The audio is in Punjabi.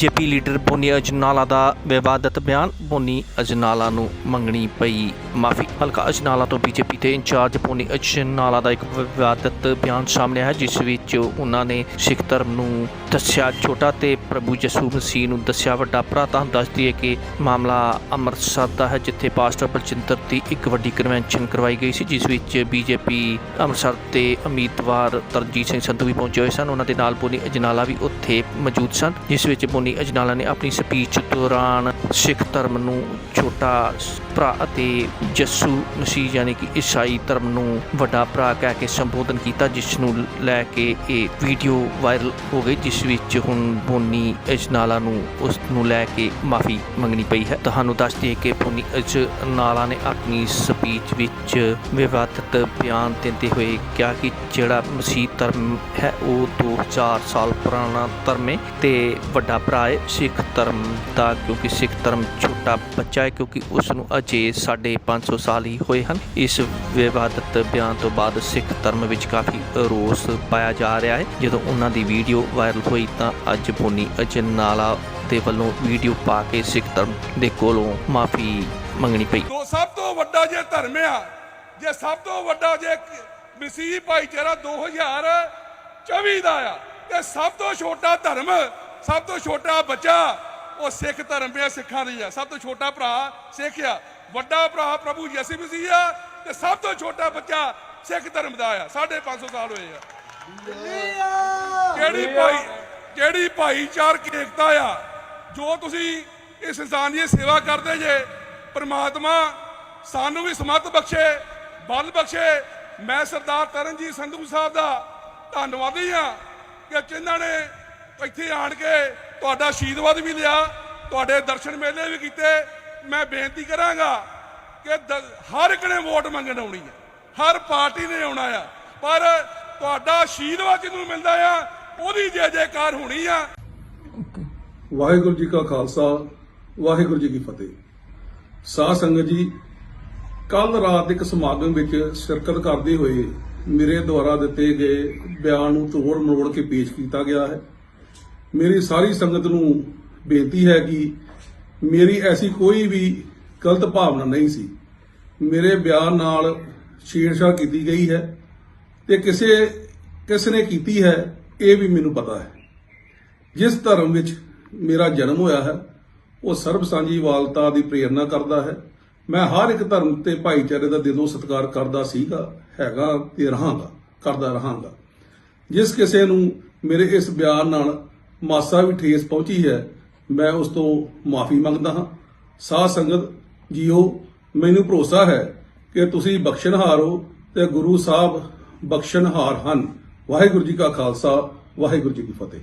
ਬੀਜੇਪੀ ਲੀਡਰ ਬੋਨੀ ਅਜਨਾਲਾ ਦਾ ਵਿਵਾਦਤ ਬਿਆਨ। ਬੋਨੀ ਅਜਨਾਲਾ ਨੂੰ ਮੰਗਣੀ ਪਈ। ਮਾਫੀ ਹਲਕਾ ਅਜਨਾਲਾ ਤੋਂ ਬੀਜੇਪੀ ਦੇ ਇੰਚਾਰਜ ਬੋਨੀ ਅਜਨਾਲਾ ਦਾ ਇੱਕ ਵਿਵਾਦਤ ਬਿਆਨ ਸਾਹਮਣੇ ਆਇਆ, ਜਿਸ ਵਿੱਚ ਉਹਨਾਂ ਨੇ ਸਿੱਖ ਧਰਮ ਨੂੰ ਦੱਸਿਆ, ਛੋਟਾ ਤੇ ਪ੍ਰਭੂ ਯਿਸੂ ਮਸੀਹ ਨੂੰ ਦੱਸਿਆ, ਵੱਡਾ ਭਰਾ ਤਾਂ ਦੱਸਦੀ ਹੈ ਕਿ ਮਾਮਲਾ ਅੰਮ੍ਰਿਤਸਰ ਦਾ ਹੈ, ਜਿੱਥੇ ਪਾਸਟਰ ਬਲਚਿੰਦਰ ਦੀ ਇੱਕ ਵੱਡੀ ਕਨਵੈਨਸ਼ਨ ਕਰਵਾਈ ਗਈ ਸੀ, ਜਿਸ ਵਿੱਚ ਬੀਜੇਪੀ, ਅੰਮ੍ਰਿਤਸਰ ਦੇ ਉਮੀਦਵਾਰ ਤਰਜੀਤ ਸਿੰਘ ਸੰਧੂ ਵੀ ਪਹੁੰਚੇ ਹੋਏ ਸਨ। ਉਹਨਾਂ ਦੇ ਨਾਲ ਬੋਨੀ ਅਜਨਾਲਾ ਵੀ ਉੱਥੇ ਮੌਜੂਦ ਸਨ, ਜਿਸ ਵਿੱਚ ਬੋਨੀ ਅਜਨਾਲਾ ਨੇ ਆਪਣੀ ਸਪੀਚ ਦੌਰਾਨ ਸਿੱਖ ਧਰਮ ਨੂੰ ਛੋਟਾ ਭਰਾ ਅਤੇ ਯਿਸੂ ਮਸੀਹ ਯਾਨੀ ਕਿ ਈਸਾਈ ਧਰਮ ਨੂੰ ਵੱਡਾ ਭਰਾ ਕਹਿ ਕੇ ਸੰਬੋਧਨ ਕੀਤਾ, ਜਿਸ ਨੂੰ ਲੈ ਕੇ ਇਹ ਵੀਡੀਓ ਵਾਇਰਲ ਹੋ ਗਈ, ਜਿਸ ਵਿੱਚ ਹੁਣ ਬੋਨੀ ਅਜਨਾਲਾ ਨੂੰ, ਉਸ ਨੂੰ ਲੈ ਕੇ ਮਾਫੀ ਮੰਗਣੀ ਪਈ ਹੈ। ਤੁਹਾਨੂੰ ਦੱਸ ਦਈਏ ਕਿ ਬੋਨੀ ਅਜਨਾਲਾ ਨੇ ਆਪਣੀ ਸਪੀਚ ਵਿੱਚ ਵਿਵਾਦਤ ਬਿਆਨ ਦਿੰਦੇ ਹੋਏ ਕਿਹਾ ਕਿ ਜਿਹੜਾ ਮਸੀਹ ਧਰਮ ਹੈ, ਉਹ 2000 ਸਾਲ ਪੁਰਾਣਾ ਧਰਮ ਹੈ ਤੇ ਵੱਡਾ ਭਰਾ ਹੈ ਸਿੱਖ ਧਰਮ ਦਾ, ਕਿਉਂਕਿ ਸਿੱਖ ਧਰਮ ਛੋਟਾ ਬੱਚਾ ਹੈ ਕਿਉਂਕਿ ਉਸ ਨੂੰ ਅਜੇ ਸਾਡੇ 500 ਸਾਲ ਹੀ ਹੋਏ ਹਨ। ਇਸ ਵਿਵਾਦਤ ਬਿਆਨ ਤੋਂ ਬਾਅਦ ਸਿੱਖ ਧਰਮ ਵਿੱਚ ਕਾਫੀ ਰੋਸ ਪਾਇਆ ਜਾ ਰਿਹਾ ਹੈ। ਜਦੋਂ ਉਹਨਾਂ ਦੀ ਵੀਡੀਓ ਵਾਇਰਲ ਹੋਈ ਤਾਂ ਅੱਜ ਬੋਨੀ ਅਜਨਾਲਾ ਦੇ ਵੱਲੋਂ ਵੀਡੀਓ ਪਾ ਕੇ ਸਿੱਖ ਧਰਮ ਦੇ ਕੋਲੋਂ ਮਾਫੀ ਮੰਗਣੀ ਪਈ। ਤੋਂ ਸਭ ਤੋਂ ਵੱਡਾ ਜੇ ਧਰਮ ਆ, ਜੇ ਸਭ ਤੋਂ ਵੱਡਾ ਜੇ ਮਸੀਹ ਭਾਈਚਾਰਾ 2024 ਦਾ ਆ, ਤੇ ਸਭ ਤੋਂ ਛੋਟਾ ਧਰਮ, ਸਭ ਤੋਂ ਛੋਟਾ ਬੱਚਾ ਉਹ ਸਿੱਖ ਧਰਮ ਆ ਸਿੱਖਾਂ ਦੀ ਆ। ਸਭ ਤੋਂ ਛੋਟਾ ਭਰਾ ਸਿੱਖ ਆ। ਵੱਡਾ ਭਰਾ ਪ੍ਰਭੂ ਯਿਸੂ ਮਸੀਹ ਆ ਤੇ ਸਭ ਤੋਂ ਛੋਟਾ ਬੱਚਾ ਸਿੱਖ ਧਰਮ ਦਾ ਆ 550 ਸਾਲ ਹੋਏ ਆ। ਕਿਹੜੀ ਭਾਈ ਕਿਹੜੀ ਭਾਈਚਾਰਕ ਏਕਤਾ ਆ ਜੋ ਤੁਸੀਂ ਇਸ ਇਨਸਾਨੀਅਤ ਸੇਵਾ ਕਰਦੇ ਜੇ ਪ੍ਰਮਾਤਮਾ ਸਾਨੂੰ ਵੀ ਸਮਤ ਬਖਸ਼ੇ ਬਲ ਬਖਸ਼ੇ। ਮੈਂ ਸਰਦਾਰ ਤਰਨਜੀਤ ਸੰਧੂ ਸਾਹਿਬ ਦਾ ਧੰਨਵਾਦੀ ਆ ਕਿ ਜਿਨ੍ਹਾਂ ਨੇ ਇੱਥੇ ਆਣ ਕੇ ਤੁਹਾਡਾ ਆਸ਼ੀਰਵਾਦ ਵੀ ਲਿਆ ਤੁਹਾਡੇ ਦਰਸ਼ਨ ਮੇਲੇ ਵੀ ਕੀਤੇ ਮੈਂ ਬੇਨਤੀ ਕਰਾਂਗਾ ਕਿ ਹਰ ਇੱਕ ਨੇ ਵੋਟ ਮੰਗਣ ਆਉਣੀ ਹੈ। ਹਰ ਪਾਰਟੀ ਨੇ ਆਉਣਾ ਆ। ਪਰ ਤੁਹਾਡਾ ਆਸ਼ੀਰਵਾਦ ਜਿਹਨੂੰ ਮਿਲਦਾ ਆ, ਉਹਦੀ ਜੈ ਜੈਕਾਰ ਹੋਣੀ ਆ। ਵਾਹਿਗੁਰੂ ਜੀ ਕਾ ਖਾਲਸਾ, ਵਾਹਿਗੁਰੂ ਜੀ ਕੀ ਫਤਿਹ। ਸਾਧ ਸੰਗਤ ਜੀ ਕੱਲ ਰਾਤ ਇੱਕ ਸਮਾਗਮ ਵਿੱਚ ਸ਼ਿਰਕਤ ਕਰਦੇ ਹੋਏ ਮੇਰੇ ਦੁਆਰਾ ਦਿੱਤੇ ਗਏ ਬਿਆਨ ਨੂੰ ਤੋੜ ਮਰੋੜ ਕੇ ਪੇਸ਼ ਕੀਤਾ ਗਿਆ ਹੈ। ਮੇਰੀ ਸਾਰੀ ਸੰਗਤ ਨੂੰ ਬੇਨਤੀ ਹੈ ਕਿ ਮੇਰੀ ਐਸੀ ਕੋਈ ਵੀ ਗਲਤ ਭਾਵਨਾ ਨਹੀਂ ਸੀ। ਮੇਰੇ ਬਿਆਨ ਨਾਲ ਛੇੜਛਾੜ ਕੀਤੀ ਗਈ ਹੈ ਤੇ ਕਿਸੇ, ਕਿਸ ਨੇ ਕੀਤੀ ਹੈ, ਇਹ ਵੀ ਮੈਨੂੰ ਪਤਾ ਹੈ। ਜਿਸ ਧਰਮ ਵਿੱਚ ਮੇਰਾ ਜਨਮ ਹੋਇਆ ਹੈ, ਉਹ ਸਰਬ ਸਾਂਝੀ ਵਾਲਤਾ ਦੀ ਪ੍ਰੇਰਣਾ ਕਰਦਾ ਹੈ। ਮੈਂ ਹਰ ਇੱਕ ਧਰਮ ਤੇ ਭਾਈਚਾਰੇ ਦਾ ਦਿਲੋਂ ਸਤਿਕਾਰ ਕਰਦਾ ਸੀਗਾ, ਹੈਗਾ ਤੇ ਰਹਾਂਗਾ, ਕਰਦਾ ਰਹਾਂਗਾ। ਜਿਸ ਕਿਸੇ ਨੂੰ ਮੇਰੇ ਇਸ ਬਿਆਨ ਨਾਲ ਮਾਸਾ ਵੀ ਠੇਸ ਪਹੁੰਚੀ ਹੈ ਮੈਂ ਉਸ ਤੋਂ ਮਾਫੀ ਮੰਗਦਾ ਹਾਂ। ਸਾਧ ਸੰਗਤ, ਜੀਓ, ਮੈਨੂੰ ਭਰੋਸਾ ਹੈ ਕਿ ਤੁਸੀਂ ਬਖਸ਼ਣਹਾਰ ਹੋ ਤੇ ਗੁਰੂ ਸਾਹਿਬ ਬਖਸ਼ਣਹਾਰ ਹਨ। ਵਾਹਿਗੁਰੂ ਜੀ ਕਾ ਖਾਲਸਾ, ਵਾਹਿਗੁਰੂ ਜੀ ਕੀ ਫਤਿਹ।